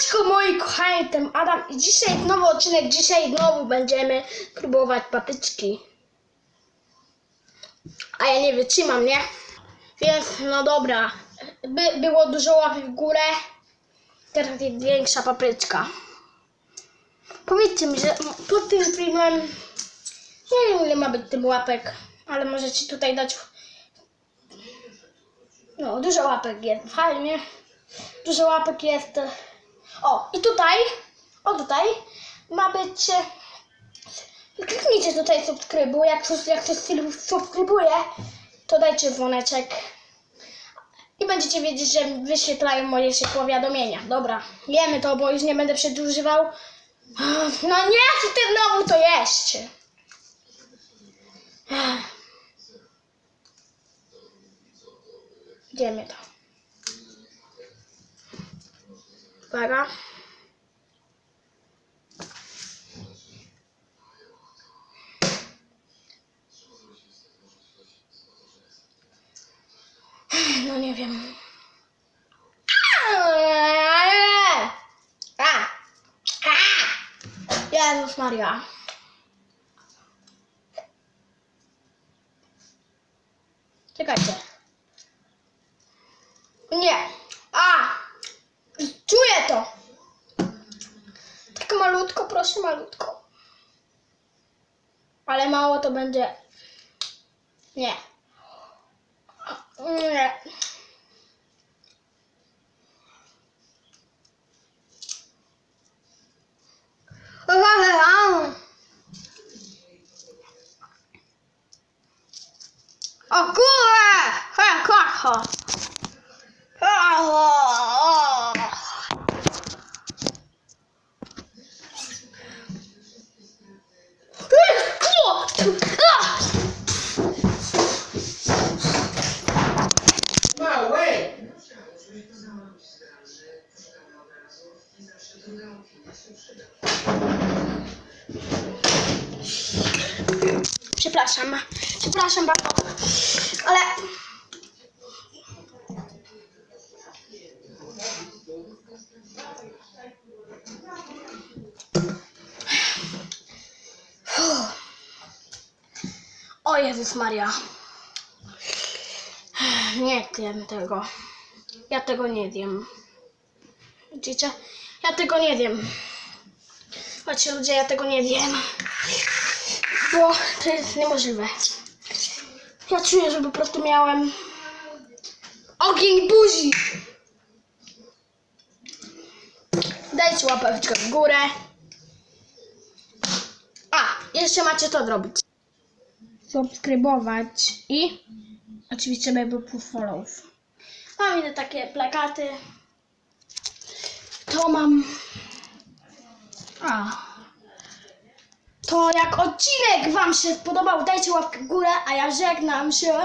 Siemaneczko moi kochani, ten Adam i dzisiaj nowy odcinek, dzisiaj znowu będziemy próbować patyczki. A ja nie wytrzymam, nie? Więc no dobra, By, było dużo łapy w górę, teraz jest większa papryczka. Powiedzcie mi, że pod tym filmem, nie wiem ile ma być tym łapek, ale możecie tutaj dać, no dużo łapek jest, fajnie. Dużo łapek jest. O, i tutaj, o tutaj, ma być. Kliknijcie tutaj subskrybuj. Jak ktoś, jak ktoś subskrybuje, to dajcie dzwoneczek. I będziecie wiedzieć, że wyświetlają moje się powiadomienia. Dobra, wiemy to, bo już nie będę przedłużywał. No nie, co ty znowu to jeść? Idziemy to. Uwaga. No nie wiem. Jezus Maria. Czekajcie. Nie. A! Czuję to. Tak malutko, proszę malutko. Ale mało to będzie. Nie. Nie. O kurę! He, kocha! No Przepraszam, przepraszam bardzo, ale... O Jezus Maria. Nie wiem tego. Ja tego nie wiem. Widzicie? Ja tego nie wiem. Chodźcie ludzie, ja tego nie wiem. Bo to jest niemożliwe. Ja czuję, że po prostu miałem ogień buzi. Dajcie łapeczkę w górę. A, jeszcze macie to zrobić. Subskrybować i oczywiście baby follow. Mam inne takie plakaty. To mam. A. To jak odcinek Wam się spodobał, dajcie łapkę w górę, a ja żegnam się.